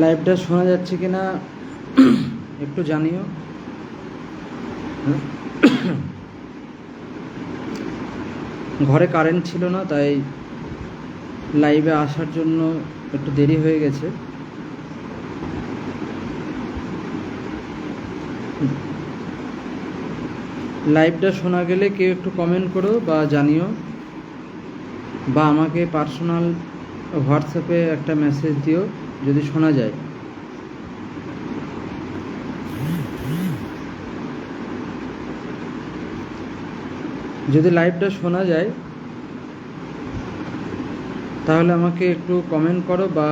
লাইভটা শোনা যাচ্ছে কি না একটু জানিও। ঘরে কারেন্ট ছিল না, তাই লাইভে আসার জন্য একটু দেরি হয়ে গেছে। লাইভটা শোনা গেলে কেউ একটু কমেন্ট করো বা জানিও, বা আমাকে পার্সোনাল হোয়াটসঅ্যাপে একটা মেসেজ দিও। যদি শোনা যায়। যদি লাইভটা শোনা যায়, তাহলে আমাকে একটু কমেন্ট করো বা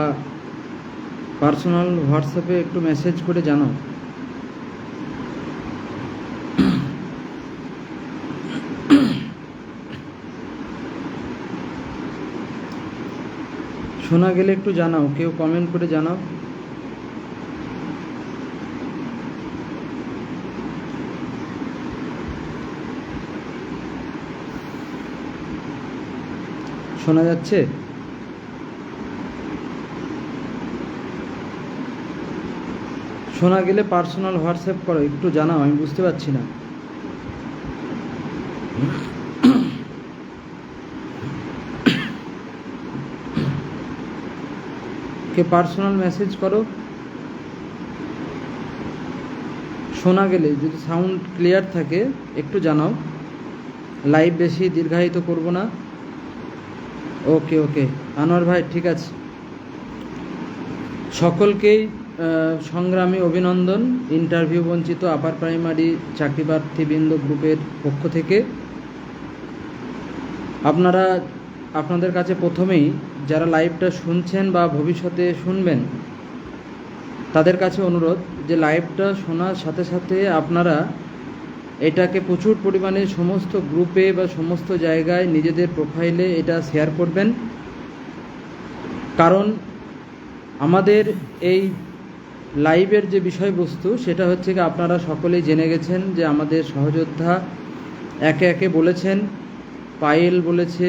পার্সোনাল হোয়াটসঅ্যাপে একটু মেসেজ করে জানাও। শোনা গেলে একটু জানাও, কেউ কমেন্ট করে জানাও। শোনা যাচ্ছে? শোনা গেলে পার্সোনাল হোয়াটসঅ্যাপ করো, একটু জানাও, আমি বুঝতে পারছি না। কে পার্সোনাল মেসেজ করো। শোনা গেলে যদি সাউন্ড ক্লিয়ার থাকে, একটু জানাও। লাইভ বেশি দীর্ঘায়িত করব না। ওকে ওকে আনোয়ার ভাই, ঠিক আছে। সকলকেই সংগ্রামী অভিনন্দন ইন্টারভিউ বঞ্চিত আপার প্রাইমারি চাকরি প্রার্থীবৃন্দ গ্রুপের পক্ষ থেকে। আপনারা আপনাদের কাছে প্রথমেই যারা লাইভটা শুনছেন বা ভবিষ্যতে শুনবেন, তাদের কাছে অনুরোধ যে লাইভটা শোনার সাথে সাথে আপনারা এটাকে প্রচুর পরিমাণে সমস্ত গ্রুপে বা সমস্ত জায়গায় নিজেদের প্রোফাইলে এটা শেয়ার করবেন। কারণ আমাদের এই লাইভের যে বিষয়বস্তু, সেটা হচ্ছে কি আপনারা সকলেই জেনে গেছেন যে আমাদের সহযোদ্ধা একে একে বলেছেন, পায়েল বলেছে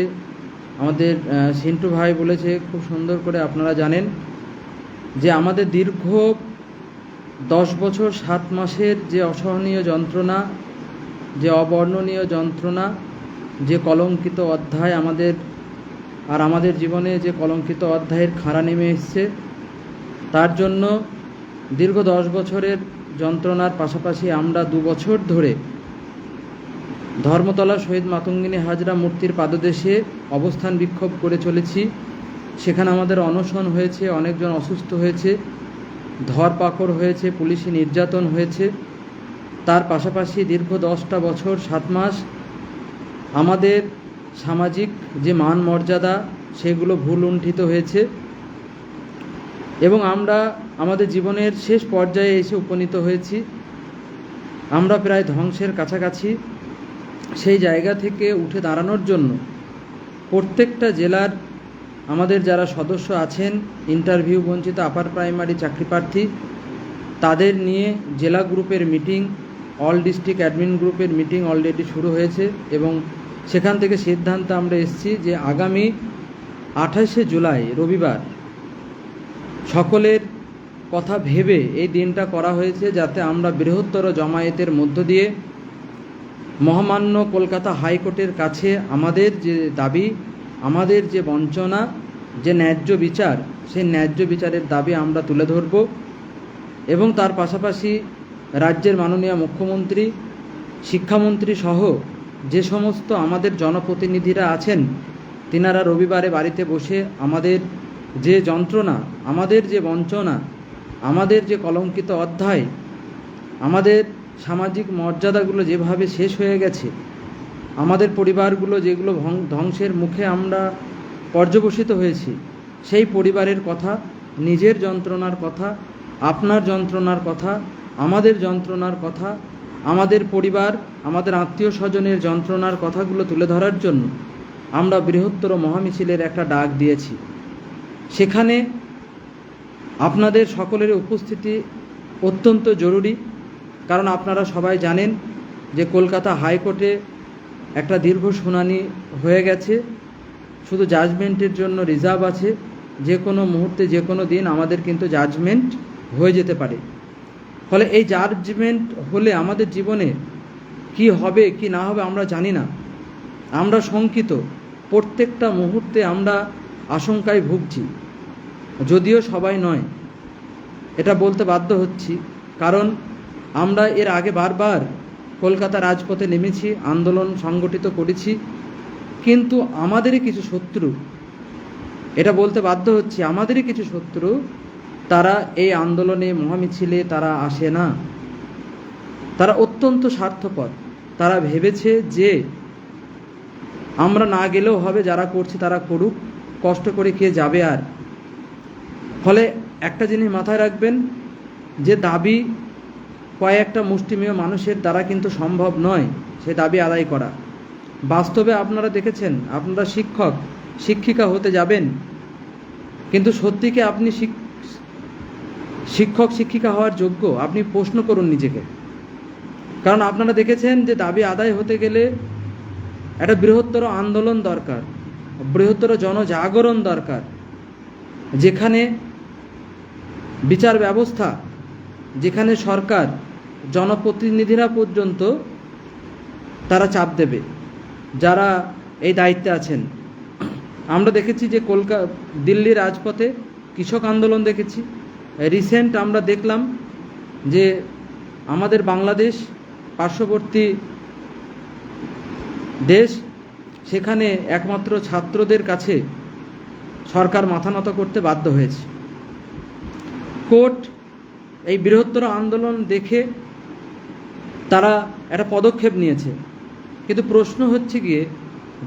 আমাদের সিন্টু ভাই বলেছে, খুব সুন্দর করে আপনারা জানেন যে আমাদের দীর্ঘ দশ বছর, সাত মাসের যে অসহনীয় যন্ত্রণা, যে অবর্ণনীয় যন্ত্রণা, যে কলঙ্কিত অধ্যায় আমাদের আর আমাদের জীবনে যে কলঙ্কিত অধ্যায়ের খাড়া নেমে এসছে, তার জন্য দীর্ঘ দশ বছরের যন্ত্রণার পাশাপাশি আমরা দু বছর ধরে ধর্মতলা শহীদ মাতঙ্গিনী হাজরা মূর্তির পাদদেশে অবস্থান বিক্ষোভ করে চলেছি। সেখানে আমাদের অনশন হয়েছে, অনেকজন অসুস্থ হয়েছে, ধরপাকড় হয়েছে, পুলিশি নির্যাতন হয়েছে। তার পাশাপাশি দীর্ঘ দশটা বছর, সাত মাস আমাদের সামাজিক যে মান মর্যাদা, সেগুলো ভুল লুণ্ঠিত হয়েছে এবং আমরা আমাদের জীবনের শেষ পর্যায়ে এসে উপনীত হয়েছি। আমরা প্রায় ধ্বংসের কাছাকাছি। সেই জায়গা থেকে উঠে দাঁড়ানোর জন্য প্রত্যেকটা জেলার আমাদের যারা সদস্য আছেন ইন্টারভিউ বঞ্চিত আপার প্রাইমারি চাকরি প্রার্থী, তাদের নিয়ে জেলা গ্রুপের মিটিং অল ডিস্ট্রিক্ট অ্যাডমিন গ্রুপের মিটিং অলরেডি শুরু হয়েছে এবং সেখান থেকে সিদ্ধান্ত আমরা এসেছি যে আগামী আঠাশে জুলাই, রবিবার সকলের কথা ভেবে এই দিনটা করা হয়েছে যাতে আমরা বৃহত্তর জমায়েতের মধ্য দিয়ে মহামান্য কলকাতা হাইকোর্টের কাছে আমাদের যে দাবি, আমাদের যে বঞ্চনা, যে ন্যায্য বিচার, সেই ন্যায্য বিচারের দাবি আমরা তুলে ধরব এবং তার পাশাপাশি রাজ্যের মাননীয় মুখ্যমন্ত্রী, শিক্ষামন্ত্রী সহ যে সমস্ত আমাদের জনপ্রতিনিধিরা আছেন, তিনারা রবিবারে বাড়িতে বসে আমাদের যে যন্ত্রণা, আমাদের যে বঞ্চনা, আমাদের যে কলঙ্কিত অধ্যায়, আমাদের সামাজিক মর্যাদাগুলো যেভাবে শেষ হয়ে গেছে, আমাদের পরিবারগুলো যেগুলো ধ্বংসের মুখে আমরা পর্যবসিত হয়েছি, সেই পরিবারের কথা, নিজের যন্ত্রণার কথা, আপনার যন্ত্রণার কথা, আমাদের যন্ত্রণার কথা, আমাদের পরিবার, আমাদের আত্মীয় স্বজনের যন্ত্রণার কথাগুলো তুলে ধরার জন্য আমরা বৃহত্তর মহামিছিলের একটা ডাক দিয়েছি। সেখানে আপনাদের সকলের উপস্থিতি অত্যন্ত জরুরি। কারণ আপনারা সবাই জানেন যে কলকাতা হাইকোর্টে একটা দীর্ঘ শুনানি হয়ে গেছে। শুধু জাজমেন্টের জন্য রিজার্ভ আছে। যে কোনো মুহূর্তে, যে কোনো দিন আমাদের কিন্তু জাজমেন্ট হয়ে যেতে পারে। ফলে এই জাজমেন্ট হলে আমাদের জীবনে কি হবে, কি না হবে আমরা জানি না। আমরা শঙ্কিত। প্রত্যেকটা মুহূর্তে আমরা আশঙ্কায় ভুগছি। যদিও সবাই নয়। এটা বলতে বাধ্য হচ্ছি। কারণ আমরা এর আগে বারবার কলকাতা রাজপথে নেমেছি, আন্দোলন সংগঠিত করেছি। কিন্তু আমাদেরই কিছু শত্রু, এটা বলতে বাধ্য হচ্ছি, আমাদেরই কিছু শত্রু, তারা এই আন্দোলনে মহামিছিলে তারা আসে না। তারা অত্যন্ত স্বার্থপর। তারা ভেবেছে যে আমরা না গেলেও হবে, যারা করছে তারা করুক, কষ্ট করে কে যাবে আর। ফলে একটা জিনিস মাথায় রাখবেন, যে দাবি কয়েকটা মুষ্টিমেয় মানুষের দ্বারা কিন্তু সম্ভব নয় সে দাবি আদায় করা। বাস্তবে আপনারা দেখেছেন, আপনারা শিক্ষক, শিক্ষিকা হতে যাবেন। কিন্তু সত্যিকে আপনি শিক্ষক, শিক্ষিকা হওয়ার যোগ্য? আপনি প্রশ্ন করুন নিজেকে। কারণ আপনারা দেখেছেন যে দাবি আদায় হতে গেলে একটা বৃহত্তর আন্দোলন দরকার, বৃহত্তর জনজাগরণ দরকার। যেখানে বিচার ব্যবস্থা, যেখানে সরকার জনপ্রতিনিধিরা পর্যন্ত তারা চাপ দেবে, যারা এই দায়িত্বে আছেন। আমরা দেখেছি যে কলকা, দিল্লি রাজপথে কৃষক আন্দোলন দেখেছি। রিসেন্ট আমরা দেখলাম যে আমাদের বাংলাদেশ পার্শ্ববর্তী দেশ, সেখানে একমাত্র ছাত্রদের কাছে সরকার মাথা নত করতে বাধ্য হয়েছে। কোর্ট এই বৃহত্তর আন্দোলন দেখে তারা একটা পদক্ষেপ নিয়েছে। কিন্তু প্রশ্ন হচ্ছে গিয়ে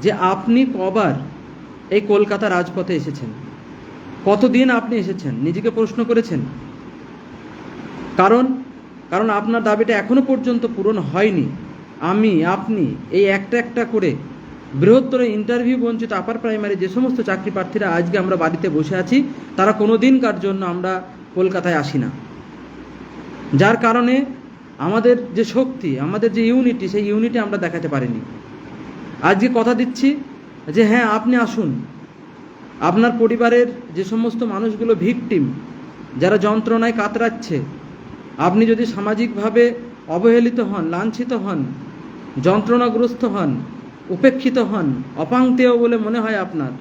যে আপনি কবার এই কলকাতা রাজপথে এসেছেন? কতদিন আপনি এসেছেন? নিজেকে প্রশ্ন করেছেন? কারণ কারণ আপনার দাবিটা এখনও পর্যন্ত পূরণ হয়নি। আমি, আপনি এই একটা একটা করে বৃহত্তর ইন্টারভিউ বঞ্চিত আপার প্রাইমারি যে সমস্ত চাকরি প্রার্থীরা আজকে আমরা বাড়িতে বসে আছি, তারা কোনো দিনকার জন্য আমরা কলকাতায় আসি না। যার কারণে আমাদের যে শক্তি, আমাদের যে ইউনিটি সেই ইউনিটি আমরা দেখাতে পারিনি। আজকে কথা দিচ্ছি, যে হ্যাঁ আপনি আসুন। আপনার পরিবারের যে সমস্ত মানুষগুলো ভিকটিম যারা যন্ত্রণায় কাতরাচ্ছে, আপনি যদি সামাজিকভাবে অবহেলিত হন, লাঞ্ছিত হন, যন্ত্রণাগ্রস্ত হন, উপেক্ষিত হন, অপাংতেয় বলে মনে হয় আপনার,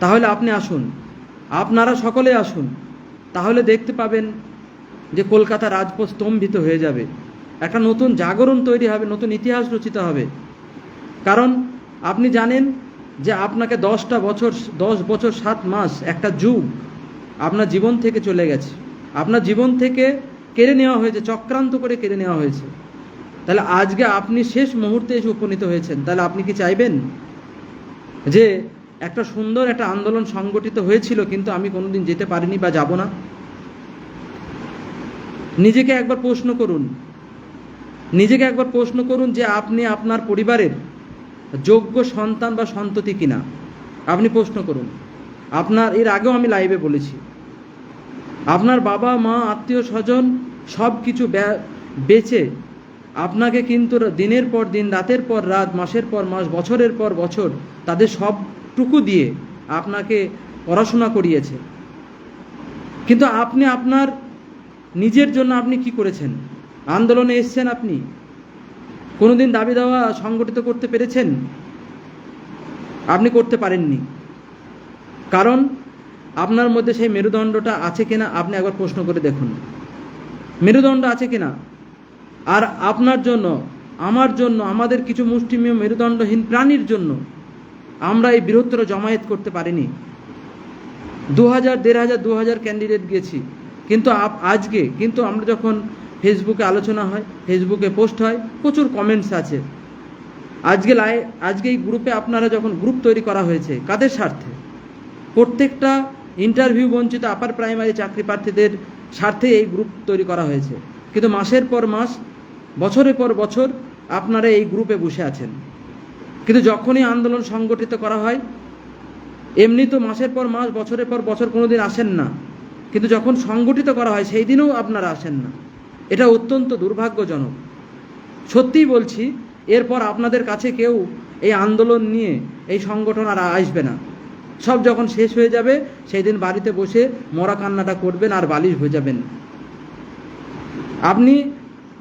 তাহলে আপনি আসুন। আপনারা সকলে আসুন। তাহলে দেখতে পাবেন যে কলকাতা রাজপথ স্তম্ভিত হয়ে যাবে। একটা নতুন জাগরণ তৈরি হবে, নতুন ইতিহাস রচিত হবে। কারণ আপনি জানেন যে আপনাকে দশটা বছর, দশ বছর, সাত মাস, একটা যুগ আপনার জীবন থেকে চলে গেছে। আপনার জীবন থেকে কেড়ে নেওয়া হয়েছে, চক্রান্ত করে কেড়ে নেওয়া হয়েছে। তাহলে আজকে আপনি শেষ মুহূর্তে এসে উপনীত হয়েছেন। তাহলে আপনি কি চাইবেন যে একটা সুন্দর একটা আন্দোলন সংগঠিত হয়েছিল, কিন্তু আমি কোনোদিন যেতে পারিনি বা যাব না? নিজেকে একবার প্রশ্ন করুন। নিজেকে একবার প্রশ্ন করুন যে আপনি আপনার পরিবারের যোগ্য সন্তান বা সন্ততি কিনা। আপনি প্রশ্ন করুন। আপনার, এর আগেও আমি লাইভে বলেছি। আপনার বাবা, মা, আত্মীয়, স্বজন সব কিছু বেচে আপনাকে কিন্তু দিনের পর দিন, রাতের পর রাত, মাসের পর মাস, বছরের পর বছর তাদের সবটুকু দিয়ে আপনাকে পড়াশোনা করিয়েছে। কিন্তু আপনি আপনার নিজের জন্য আপনি কি করেছেন? আন্দোলনে এসছেন আপনি? কোনোদিন দাবি দেওয়া সংগঠিত করতে পেরেছেন? আপনি করতে পারেননি। কারণ আপনার মধ্যে সেই মেরুদণ্ডটা আছে কিনা আপনি একবার প্রশ্ন করে দেখুন। মেরুদণ্ড আছে কিনা? আর আপনার জন্য, আমার জন্য, আমাদের কিছু মুষ্টিমেয় মেরুদণ্ডহীন প্রাণীর জন্য আমরা এই বৃহত্তর জমায়েত করতে পারিনি। দু হাজার দেড় হাজার দু হাজার ক্যান্ডিডেট গেছি। কিন্তু আজকে কিন্তু আমরা যখন ফেসবুকে আলোচনা হয় ফেসবুকে পোস্ট হয়, প্রচুর কমেন্টস আছে। আজকে লাই আজকে এই গ্রুপে আপনারা যখন গ্রুপ তৈরি করা হয়েছে, কাদের স্বার্থে? প্রত্যেকটা ইন্টারভিউ বঞ্চিত আপার প্রাইমারি চাকরি প্রার্থীদের স্বার্থে এই গ্রুপ তৈরি করা হয়েছে। কিন্তু মাসের পর মাস, বছরের পর বছর আপনারা এই গ্রুপে বসে আছেন। কিন্তু যখনই আন্দোলন সংগঠিত করা হয়, এমনি তো মাসের পর মাস, বছরের পর বছর কোনোদিন আসেন না। কিন্তু যখন সংগঠিত করা হয়, সেই দিনেও আপনারা আসেন না। এটা অত্যন্ত দুর্ভাগ্যজনক। সত্যিই বলছি, এরপর আপনাদের কাছে কেউ এই আন্দোলন নিয়ে, এই সংগঠন আর আসবে না। সব যখন শেষ হয়ে যাবে, সেই দিন বাড়িতে বসে মরা কান্নাটা করবেন আর বালিশ হয়ে যাবেন আপনি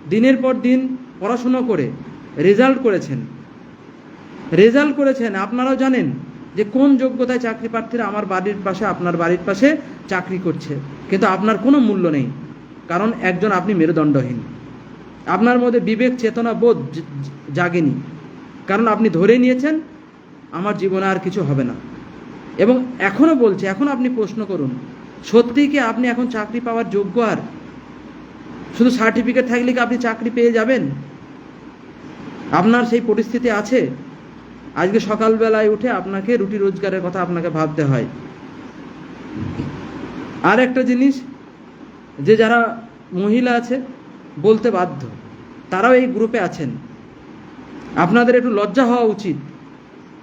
দিনের পর দিন পড়াশুনো করে রেজাল্ট করেছেন। রেজাল্ট করেছেন, আপনারাও জানেন যে কোন যোগ্যতায় চাকরি প্রার্থীরা আমার বাড়ির পাশে, আপনার বাড়ির পাশে চাকরি করছে, কিন্তু আপনার কোনো মূল্য নেই, কারণ একজন আপনি মেরুদণ্ডহীন। আপনার মধ্যে বিবেক, চেতনা, বোধ জাগেনি, কারণ আপনি ধরে নিয়েছেন, আমার জীবনে আর কিছু হবে না। এবং এখনও বলছে, এখন আপনি প্রশ্ন করুন, সত্যিই কি আপনি এখন চাকরি পাওয়ার যোগ্য আর? শুধু সার্টিফিকেট থাকলে কি আপনি চাকরি পেয়ে যাবেন? আপনার সেই পরিস্থিতি আছে। আজকে সকালবেলায় উঠে আপনাকে রুটি রোজগারের কথা আপনাকে ভাবতে হয়। আর একটা জিনিস, যে যারা মহিলা আছে, বলতে বাধ্য, তারাও এই গ্রুপে আছেন। আপনাদের একটু লজ্জা হওয়া উচিত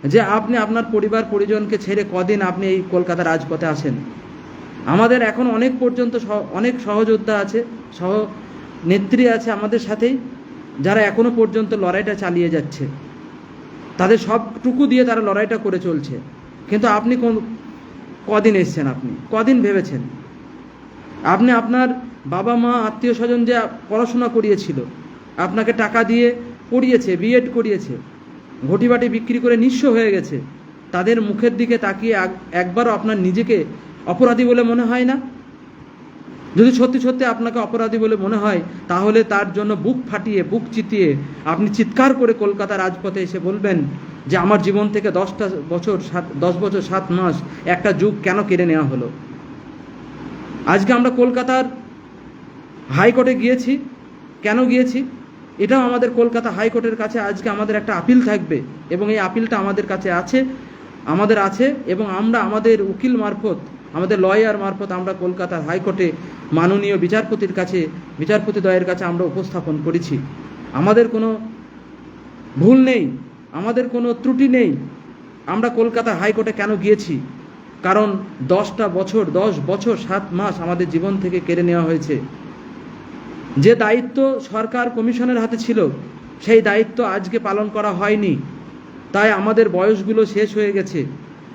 যে আপনি আপনার পরিবার, পরিজনকে ছেড়ে কদিন আপনি এই কলকাতা রাজপথে আসেন আমাদের এখন অনেক পর্যন্ত অনেক সহযোদ্ধা আছে, সহ নেত্রী আছে আমাদের সাথেই, যারা এখনও পর্যন্ত লড়াইটা চালিয়ে যাচ্ছে। তাদের সবটুকু দিয়ে তারা লড়াইটা করে চলছে। কিন্তু আপনি কোন কদিন এসছেন আপনি? কদিন ভেবেছেন? আপনি আপনার বাবা, মা, আত্মীয় স্বজন যে পড়াশোনা করিয়েছিল, আপনাকে টাকা দিয়ে পড়িয়েছে বিএড করিয়েছে, ঘটিবাটি বিক্রি করে নিঃস্ব হয়ে গেছে, তাদের মুখের দিকে তাকিয়ে এক- একবারও আপনার নিজেকে অপরাধী বলে মনে হয় না? যদি সত্যি সত্যি আপনাকে অপরাধী বলে মনে হয়, তাহলে তার জন্য বুক ফাটিয়ে, বুক চিতিয়ে আপনি চিৎকার করে কলকাতা রাজপথে এসে বলবেন যে আমার জীবন থেকে দশটা বছর, সাত, দশ বছর, সাত মাস একটা যুগ কেন কেড়ে নেওয়া হলো? আজকে আমরা কলকাতার হাইকোর্টে গিয়েছি। কেন গিয়েছি? এটাও আমাদের কলকাতা হাইকোর্টের কাছে আজকে আমাদের একটা আপিল থাকবে এবং এই আপিলটা আমাদের কাছে আছে, আমাদের আছে এবং আমরা আমাদের উকিল মারফত, আমাদের লয়ার মারফত আমরা কলকাতার হাইকোর্টে মাননীয় বিচারপতির কাছে বিচারপতিদ্বয়ের কাছে আমরা উপস্থাপন করেছি। আমাদের কোনো ভুল নেই। আমাদের কোনো ত্রুটি নেই। আমরা কলকাতা হাইকোর্টে কেন গিয়েছি? কারণ দশটা বছর, দশ বছর, সাত মাস আমাদের জীবন থেকে কেড়ে নেওয়া হয়েছে। যে দায়িত্ব সরকার কমিশনের হাতে ছিল, সেই দায়িত্ব আজকে পালন করা হয়নি। তাই আমাদের বয়সগুলো শেষ হয়ে গেছে।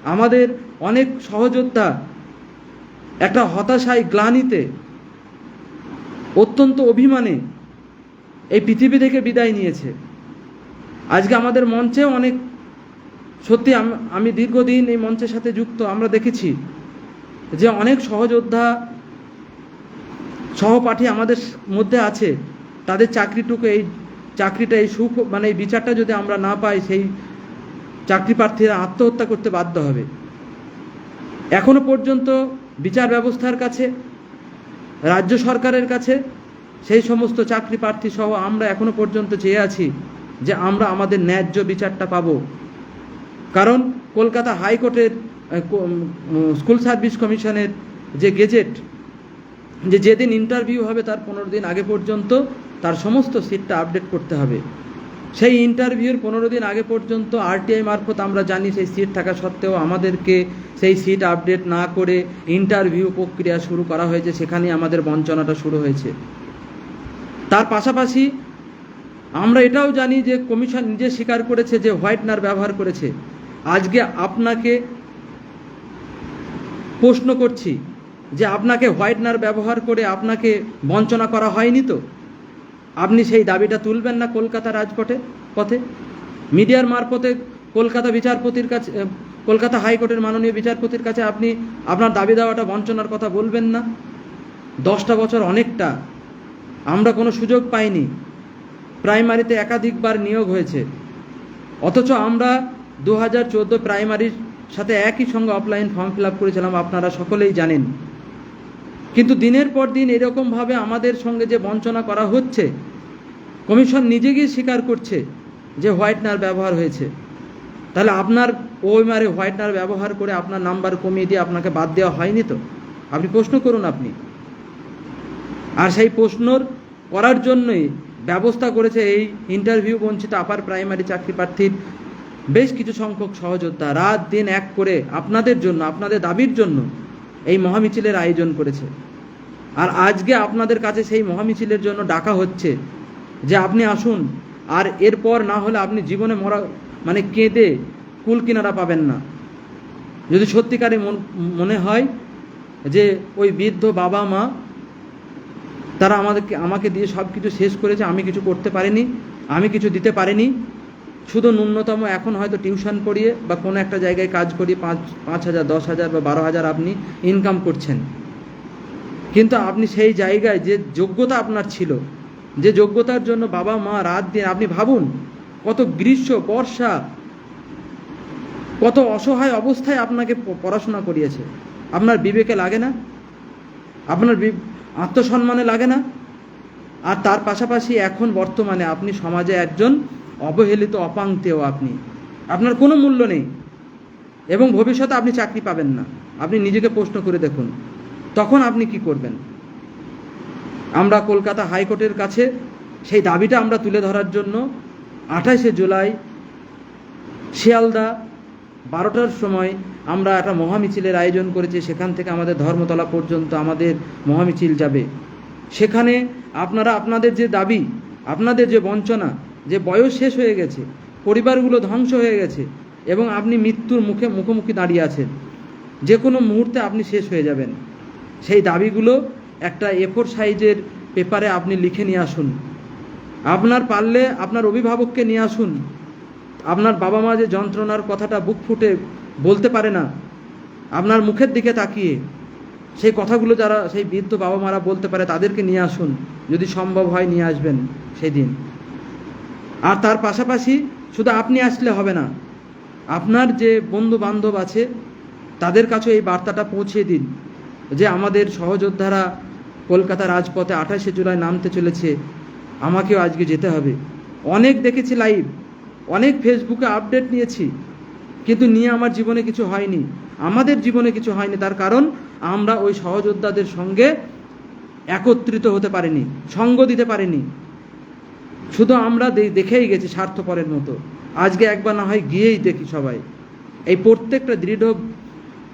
আমাদের অনেক সহযোদ্ধা একটা হতাশায় গ্লানিতে, অত্যন্ত অভিমানে এই পৃথিবী থেকে বিদায় নিয়েছে। আজকে আমাদের মঞ্চেও অনেক, সত্যি আমি দীর্ঘদিন এই মঞ্চের সাথে যুক্ত, আমরা দেখেছি যে অনেক সহযোদ্ধা, সহপাঠী আমাদের মধ্যে আছে, তাদের চাকরিটুকু এই, চাকরিটা এই সুখ মানে এই বিচারটা যদি আমরা না পাই, সেই চাকরি প্রার্থীরা আত্মহত্যা করতে বাধ্য হবে। এখনও পর্যন্ত বিচার ব্যবস্থার কাছে, রাজ্য সরকারের কাছে, সেই সমস্ত চাকরি প্রার্থী সহ আমরা এখনও পর্যন্ত চেয়ে আছি। যে আমরা আমাদের ন্যায্য বিচারটা পাবো। কারণ কলকাতা হাইকোর্টের স্কুল সার্ভিস কমিশনের যে গেজেট, যে যেদিন ইন্টারভিউ হবে তার পনেরো দিন আগে পর্যন্ত তার সমস্ত সিটটা আপডেট করতে হবে। সেই ইন্টারভিউর পনেরো দিন আগে পর্যন্ত আরটিআই মারফত আমরা জানি সেই সিট থাকা সত্ত্বেও আমাদেরকে সেই সিট আপডেট না করে ইন্টারভিউ প্রক্রিয়া শুরু করা হয়েছে সেখানে আমাদের বঞ্চনাটা শুরু হয়েছে। তার পাশাপাশি আমরা এটাও জানি যে কমিশন নিজে স্বীকার করেছে যে হোয়াইটনার ব্যবহার করেছে। আজকে আপনাকে প্রশ্ন করছি যে আপনাকে হোয়াইটনার ব্যবহার করে আপনাকে বঞ্চনা করা হয়নি তো? আপনি সেই দাবিটা তুলবেন না কলকাতা রাজপথে পথে? মিডিয়ার মারফতে কলকাতা বিচারপতির কাছে কলকাতা হাইকোর্টের মাননীয় বিচারপতির কাছে আপনি আপনার দাবি দেওয়াটা বঞ্চনার কথা বলবেন না? দশটা বছর অনেকটা। আমরা কোনো সুযোগ পাইনি। প্রাইমারিতে একাধিকবার নিয়োগ হয়েছে। অথচ আমরা দু হাজার চোদ্দ প্রাইমারির সাথে একই সঙ্গে অফলাইন ফর্ম ফিল আপ করেছিলাম, আপনারা সকলেই জানেন। কিন্তু দিনের পর দিন এরকমভাবে আমাদের সঙ্গে যে বঞ্চনা করা হচ্ছে, কমিশন নিজে গিয়ে স্বীকার করছে যে হোয়াইটনার ব্যবহার হয়েছে। তাহলে আপনার ওই মারে হোয়াইটনার ব্যবহার করে আপনার নাম্বার কমিয়ে দিয়ে আপনাকে বাদ দেওয়া হয়নি তো? আপনি প্রশ্ন করুন আপনি। আর সেই প্রশ্নর করার জন্যই ব্যবস্থা করেছে এই ইন্টারভিউ বঞ্চিত আপার প্রাইমারি চাকরি প্রার্থীর বেশ কিছু সংখ্যক সহযোদ্ধা রাত দিন এক করে আপনাদের জন্য, আপনাদের দাবির জন্য এই মহামিছিলের আয়োজন করেছে। আর আজকে আপনাদের কাছে সেই মহামিছিলের জন্য ডাকা হচ্ছে যে আপনি আসুন, আর এরপর না হলে আপনি জীবনে মরা মানে কেঁদে কুল কিনারা পাবেন না। যদি সত্যিকারে মন- হয় যে ওই বৃদ্ধ বাবা মা তারা আমাদেরকে, আমাকে দিয়ে সব কিছু শেষ করেছে, আমি কিছু করতে পারিনি, আমি কিছু দিতে পারিনি। শুধু ন্যূনতম এখন হয়তো টিউশন পড়িয়ে বা কোনো একটা জায়গায় কাজ করিয়ে পাঁচ পাঁচ হাজার, দশ হাজার বা বারো হাজার আপনি ইনকাম করছেন। কিন্তু আপনি সেই জায়গায় যে যোগ্যতা আপনার ছিল, যে যোগ্যতার জন্য বাবা মা রাত দিন, আপনি ভাবুন কত গ্রীষ্ম, বর্ষা, কত অসহায় অবস্থায় আপনাকে পড়াশোনা করিয়েছে। আপনার বিবেকে লাগে না? আপনার আত্মসম্মানে লাগে না। আর তার পাশাপাশি এখন বর্তমানে আপনি সমাজে একজন অবহেলিত অপাংতেও আপনি। আপনার কোনো মূল্য নেই। এবং ভবিষ্যতে আপনি চাকরি পাবেন না। আপনি নিজেকে প্রশ্ন করে দেখুন, তখন আপনি কি করবেন? আমরা কলকাতা হাইকোর্টের কাছে সেই দাবিটা আমরা তুলে ধরার জন্য আঠাশে জুলাই শিয়ালদা বারোটার সময় আমরা একটা মহামিছিলের আয়োজন করেছি, সেখান থেকে আমাদের ধর্মতলা পর্যন্ত আমাদের মহামিছিল যাবে। সেখানে আপনারা, আপনাদের যে দাবি, আপনাদের যে বঞ্চনা, যে বয়স শেষ হয়ে গেছে, পরিবারগুলো ধ্বংস হয়ে গেছে, এবং আপনি মৃত্যুর মুখে মুখোমুখি দাঁড়িয়ে আছেন, যে কোনো মুহূর্তে আপনি শেষ হয়ে যাবেন। সেই দাবিগুলো একটা এফোর সাইজের পেপারে আপনি লিখে নিয়ে আসুন। আপনার পারলে আপনার অভিভাবককে নিয়ে আসুন। আপনার বাবা মা যে যন্ত্রণার কথাটা বুক ফুটে বলতে পারে না, আপনার মুখের দিকে তাকিয়ে সেই কথাগুলো যারা, সেই বৃদ্ধ বাবা মারা বলতে পারে তাদেরকে নিয়ে আসুন, যদি সম্ভব হয় নিয়ে আসবেন সেই দিন আর তার পাশাপাশি শুধু আপনি আসলে হবে না, আপনার যে বন্ধু বান্ধব আছে, তাদের কাছে এই বার্তাটা পৌঁছে দিন, যে আমাদের সহযোদ্ধারা কলকাতা রাজপথে আঠাশে জুলাই নামতে চলেছে, আমাকেও আজকে যেতে হবে। অনেক দেখেছি লাইভ অনেক ফেসবুকে আপডেট নিয়েছি, কিন্তু নিয়ে আমার জীবনে কিছু হয়নি। আমাদের জীবনে কিছু হয়নি, তার কারণ আমরা ওই সহযোদ্ধাদের সঙ্গে একত্রিত হতে পারিনি, সঙ্গ দিতে পারিনি। শুধু আমরা দেখেই গেছি স্বার্থপরের মতো। আজকে একবার না হয় গিয়েই দেখি সবাই। এই প্রত্যেকটা দৃঢ়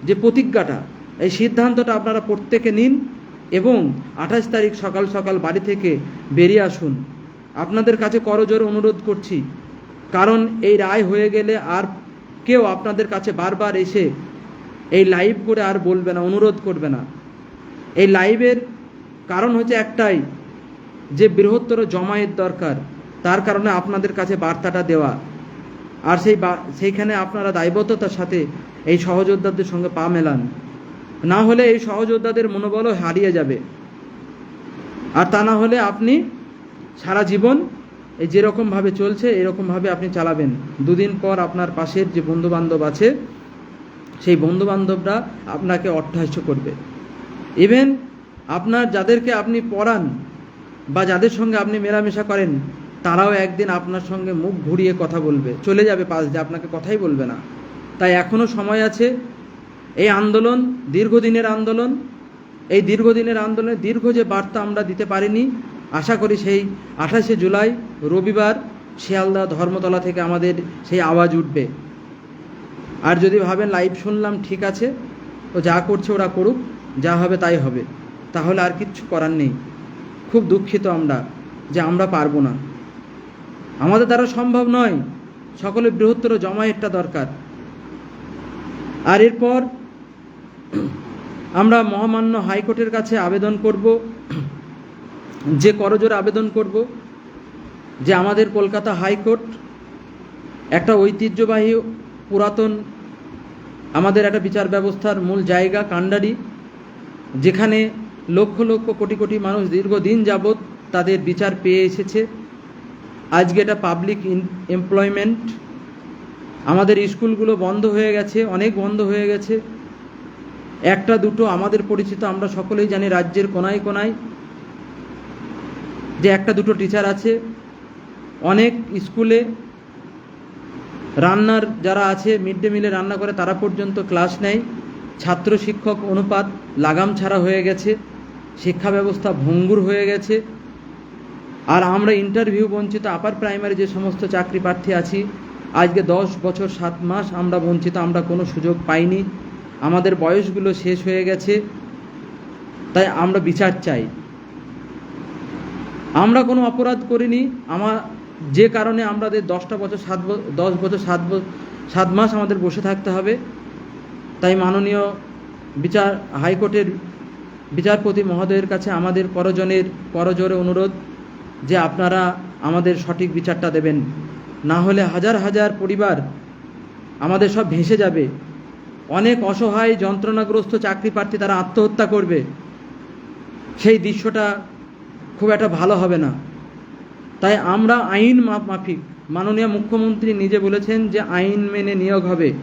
যে প্রতিজ্ঞাটা, এই সিদ্ধান্তটা আপনারা প্রত্যেকে নিন এবং আঠাশ তারিখ সকাল সকাল বাড়ি থেকে বেরিয়ে আসুন। আপনাদের কাছে করজোর অনুরোধ করছি কারণ এই রায় হয়ে গেলে আর কেউ আপনাদের কাছে বারবার এসে এই লাইভ করে আর বলবে না, অনুরোধ করবে না। এই লাইভের কারণ হচ্ছে একটাই, যে বৃহত্তর জমায়েত দরকার, তার কারণে আপনাদের কাছে বার্তাটা দেওয়া। আর সেই সেইখানে আপনারা দায়বদ্ধতার সাথে এই সহযোদ্ধাদের সঙ্গে পা মেলান। না হলে এই সহযোদ্ধাদের মনোবলও হারিয়ে যাবে। আর তা না হলে আপনি সারা জীবন এই যেরকমভাবে চলছে এরকমভাবে আপনি চালাবেন। দুদিন পর আপনার পাশের যে বন্ধুবান্ধব আছে, সেই বন্ধুবান্ধবরা আপনাকে অট্টহাস্য করবে। ইভেন আপনার যাদেরকে আপনি পড়ান বা যাদের সঙ্গে আপনি মেলামেশা করেন, তারাও একদিন আপনার সঙ্গে মুখ ঘুরিয়ে কথা বলবে। চলে যাবে পাশ দিয়ে, আপনাকে কথাই বলবে না। তাই এখনও সময় আছে। এই আন্দোলন, দীর্ঘদিনের আন্দোলন, এই দীর্ঘদিনের আন্দোলনে দীর্ঘ যে বার্তা আমরা দিতে পারিনি আশা করি সেই আঠাশে জুলাই, রবিবার শিয়ালদা ধর্মতলা থেকে আমাদের সেই আওয়াজ উঠবে। আর যদি ভাবেন লাইভ শুনলাম, ঠিক আছে, তো যা করছে ওরা করুক, যা হবে তাই হবে। তাহলে আর কিচ্ছু করার নেই। খুব দুঃখিত আমরা যে আমরা পারব না। আমাদের দ্বারা সম্ভব নয় সকলে বৃহত্তর জমায়েতটা দরকার। আর এরপর আমরা মহামান্য হাইকোর্টের কাছে আবেদন করব। যে করজোরে আবেদন করব, যে আমাদের কলকাতা হাইকোর্ট একটা ঐতিহ্যবাহী পুরাতন আমাদের একটা বিচার ব্যবস্থার মূল জায়গা, কান্ডারি, যেখানে লক্ষ লক্ষ কোটি কোটি মানুষ দীর্ঘদিন যাবৎ তাদের বিচার পেয়ে এসেছে। আজকে এটা পাবলিক এমপ্লয়মেন্ট আমাদের স্কুলগুলো বন্ধ হয়ে গেছে, অনেক বন্ধ হয়ে গেছে। একটা দুটো আমাদের পরিচিত, আমরা সকলেই জানি রাজ্যের কোনায় কোনায়। যে একটা দুটো টিচার আছে, অনেক স্কুলে রান্নার যারা আছে মিড ডে মিলে রান্না করে, তারা পর্যন্ত ক্লাস নেয়। ছাত্র শিক্ষক অনুপাত লাগাম ছাড়া হয়ে গেছে, শিক্ষা ব্যবস্থা ভঙ্গুর হয়ে গেছে। আর আমরা ইন্টারভিউ বঞ্চিত আপার প্রাইমারি যে সমস্ত চাকরি প্রার্থী আছি, আজকে দশ বছর সাত মাস আমরা বঞ্চিত, আমরা কোনো সুযোগ পাইনি। আমাদের বয়সগুলো শেষ হয়ে গেছে, তাই আমরা বিচার চাই। আমরা কোনো অপরাধ করিনি। আমার যে কারণে আমাদের দশটা বছর, সাত দশ বছর, সাত সাত মাস আমাদের বসে থাকতে হবে। তাই মাননীয় বিচার, হাইকোর্টের বিচারপতি মহোদয়ের কাছে আমাদের করজনের, করজোরে অনুরোধ যে আপনারা আমাদের সঠিক বিচারটা দেবেন। না হলে হাজার হাজার পরিবার আমাদের সব ভেসে যাবে। অনেক অসহায়, যন্ত্রণাগ্রস্ত চাকরি প্রার্থী তারা আত্মহত্যা করবে। সেই দৃশ্যটা খুব একটা ভালো হবে না। তাই আমরা আইন মাফিক। মাননীয় মুখ্যমন্ত্রী নিজে বলেছেন যে আইন মেনে নিয়োগ হবে।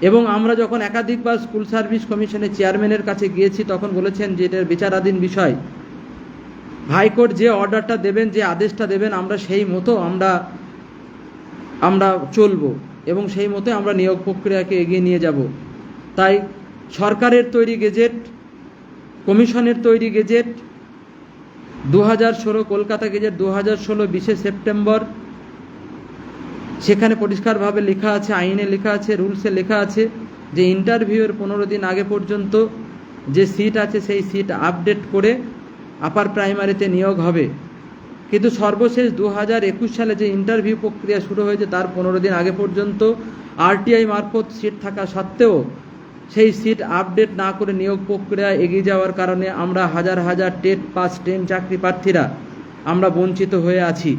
এবং আমরা যখন একাধিকবার স্কুল সার্ভিস কমিশনের চেয়ারম্যানের কাছে গিয়েছি, তখন বলেছেন যে এটার বিচারাধীন বিষয়। হাইকোর্ট যে অর্ডারটা দেবেন, যে আদেশটা দেবেন, আমরা সেই মতো আমরা আমরা চলবো এবং সেই মতো আমরা নিয়োগ প্রক্রিয়াকে এগিয়ে নিয়ে যাব। তাই সরকারের তৈরি গেজেট, কমিশনের তৈরি গেজেট দু হাজার ষোলো কলকাতা গেজেট দু হাজার ষোলো বিশে সেপ্টেম্বর, সেখানে পরিষ্কারভাবে লেখা আছে, আইনে লেখা আছে, রুলসে লেখা আছে যে ইন্টারভিউয়ের পনেরো দিন আগে পর্যন্ত যে সিট আছে সেই সিট আপডেট করে আপার প্রাইমারিতে নিয়োগ হবে। কিন্তু সর্বশেষ দু হাজার একুশ সালে যে ইন্টারভিউ প্রক্রিয়া শুরু হয়েছে, তার পনেরো দিন আগে পর্যন্ত আরটিআই মারফত সিট থাকা সত্ত্বেও সেই সিট আপডেট না করে নিয়োগ প্রক্রিয়া এগিয়ে যাওয়ার কারণে আমরা হাজার হাজার টেট পাস টেন চাকরি প্রার্থীরা আমরা বঞ্চিত হয়ে আছি।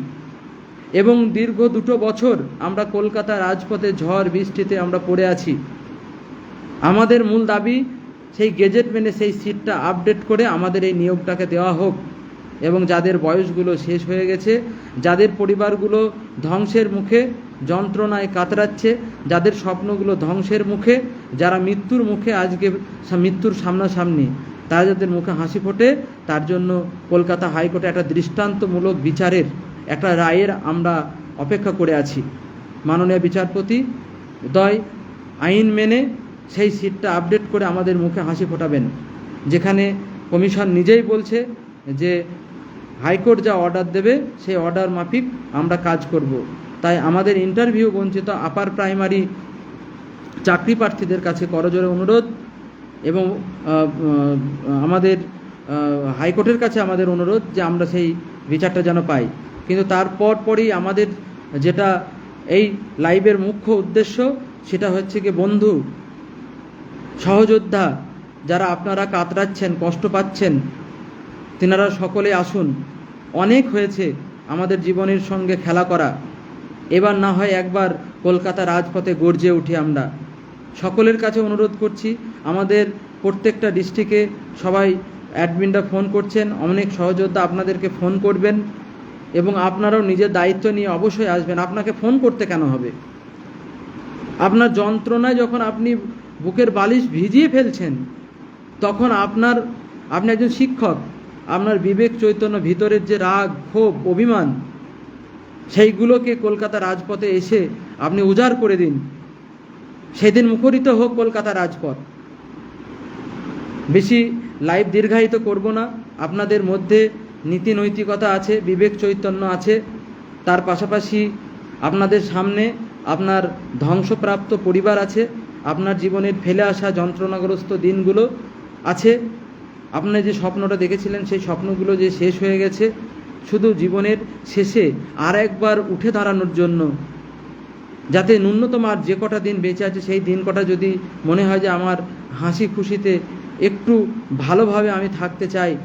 এবং দীর্ঘ দুটো বছর আমরা কলকাতা রাজপথে ঝড় বৃষ্টিতে আমরা পড়ে আছি। আমাদের মূল দাবি, সেই গেজেট মেনে সেই সিটটা আপডেট করে আমাদের এই নিয়োগটাকে দেওয়া হোক। এবং যাদের বয়সগুলো শেষ হয়ে গেছে, যাদের পরিবারগুলো ধ্বংসের মুখে যন্ত্রণায় কাতরাচ্ছে, যাদের স্বপ্নগুলো ধ্বংসের মুখে, যারা মৃত্যুর মুখে আজকে মৃত্যুর সামনাসামনি, তারা যাদের মুখে হাসি ফোটে, তার জন্য কলকাতা হাইকোর্টে একটা দৃষ্টান্তমূলক বিচারের একটা রায়ের আমরা অপেক্ষা করে আছি। মাননীয় বিচারপতি, দয়, আইন মেনে সেই সিটটা আপডেট করে আমাদের মুখে হাসি ফোটাবেন। যেখানে কমিশন নিজেই বলছে যে হাইকোর্ট যা অর্ডার দেবে, সেই অর্ডার মাফিক আমরা কাজ করব। তাই আমাদের ইন্টারভিউ বঞ্চিত আপার প্রাইমারি চাকরি প্রার্থীদের কাছে করজোরে অনুরোধ এবং আমাদের হাইকোর্টের কাছে আমাদের অনুরোধ যে আমরা সেই বিচারটা যেন পাই। কিন্তু তারপর পরই আমাদের যেটা এই লাইভের মুখ্য উদ্দেশ্য সেটা হচ্ছে কি বন্ধু, সহযোদ্ধা যারা আপনারা কাতরাচ্ছেন, কষ্ট পাচ্ছেন, তেনারা সকলে আসুন। অনেক হয়েছে আমাদের জীবনের সঙ্গে খেলা করা। এবার না হয় একবার কলকাতা রাজপথে গর্জে উঠি আমরা। সকলের কাছে অনুরোধ করছি, আমাদের প্রত্যেকটা ডিস্ট্রিক্টে সবাই অ্যাডমিনরা ফোন করছেন, অনেক সহযোদ্ধা আপনাদেরকে ফোন করবেন এবং আপনারাও নিজের দায়িত্ব নিয়ে অবশ্যই আসবেন। আপনাকে ফোন করতে কেন হবে? আপনার যন্ত্রণায় যখন আপনি বুকের বালিশ ভিজিয়ে ফেলছেন, তখন আপনার, আপনি একজন শিক্ষক, আপনার বিবেক চৈতন্য ভিতরের যে রাগ, ক্ষোভ, অভিমান সেইগুলোকে কলকাতা রাজপথে এসে আপনি উজাড় করে দিন। সেদিন মুখরিত হোক কলকাতা রাজপথ। বেশি লাইভ দীর্ঘায়িত করব না। আপনাদের মধ্যে নীতি নৈতিকতা আছে, বিবেক চৈতন্য আছে। তার পাশাপাশি আপনাদের সামনে আপনার ধ্বংসপ্রাপ্ত পরিবার আছে। আপনার জীবনের ফেলে আসা যন্ত্রণাগ্রস্ত দিনগুলো আছে। আপনি যে স্বপ্নটা দেখেছিলেন, সেই স্বপ্নগুলো যে শেষ হয়ে গেছে শুধু জীবনের শেষে আর একবার উঠে দাঁড়ানোর জন্য। যাতে ন্যূনতম আর যে কটা দিন বেঁচে আছে, সেই দিন কটা যদি মনে হয় যে আমার হাসি খুশিতে একটু ভালোভাবে আমি থাকতে চাই,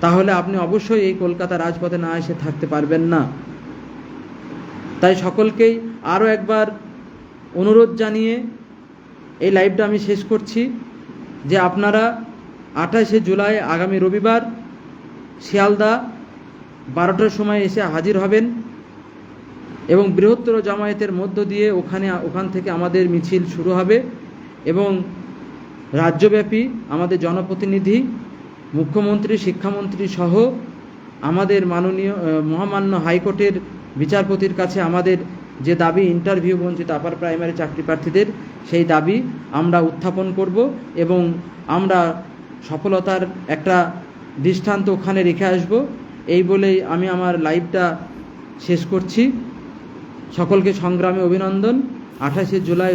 তাহলে আপনি অবশ্যই এই কলকাতা রাজপথে না এসে থাকতে পারবেন না। তাই সকলকেই আরও একবার অনুরোধ জানিয়ে এই লাইভটা আমি শেষ করছি যে আপনারা আঠাশে জুলাই আগামী রবিবার শিয়ালদা বারোটার সময় এসে হাজির হবেন এবং বৃহত্তর জামায়াতের মধ্য দিয়ে ওখানে, ওখান থেকে আমাদের মিছিল শুরু হবে এবং রাজ্যব্যাপী আমাদের জনপ্রতিনিধি, মুখ্যমন্ত্রী, শিক্ষামন্ত্রী সহ আমাদের মাননীয় মহামান্য হাইকোর্টের বিচারপতির কাছে আমাদের যে দাবি, ইন্টারভিউ বঞ্চিত আপার প্রাইমারি চাকরি প্রার্থীদের, সেই দাবি আমরা উত্থাপন করব এবং আমরা সফলতার একটা দৃষ্টান্ত ওখানে রেখে আসব। এই বলেই আমি আমার লাইভটা শেষ করছি। সকলকে সংগ্রামে অভিনন্দন। আঠাশে জুলাই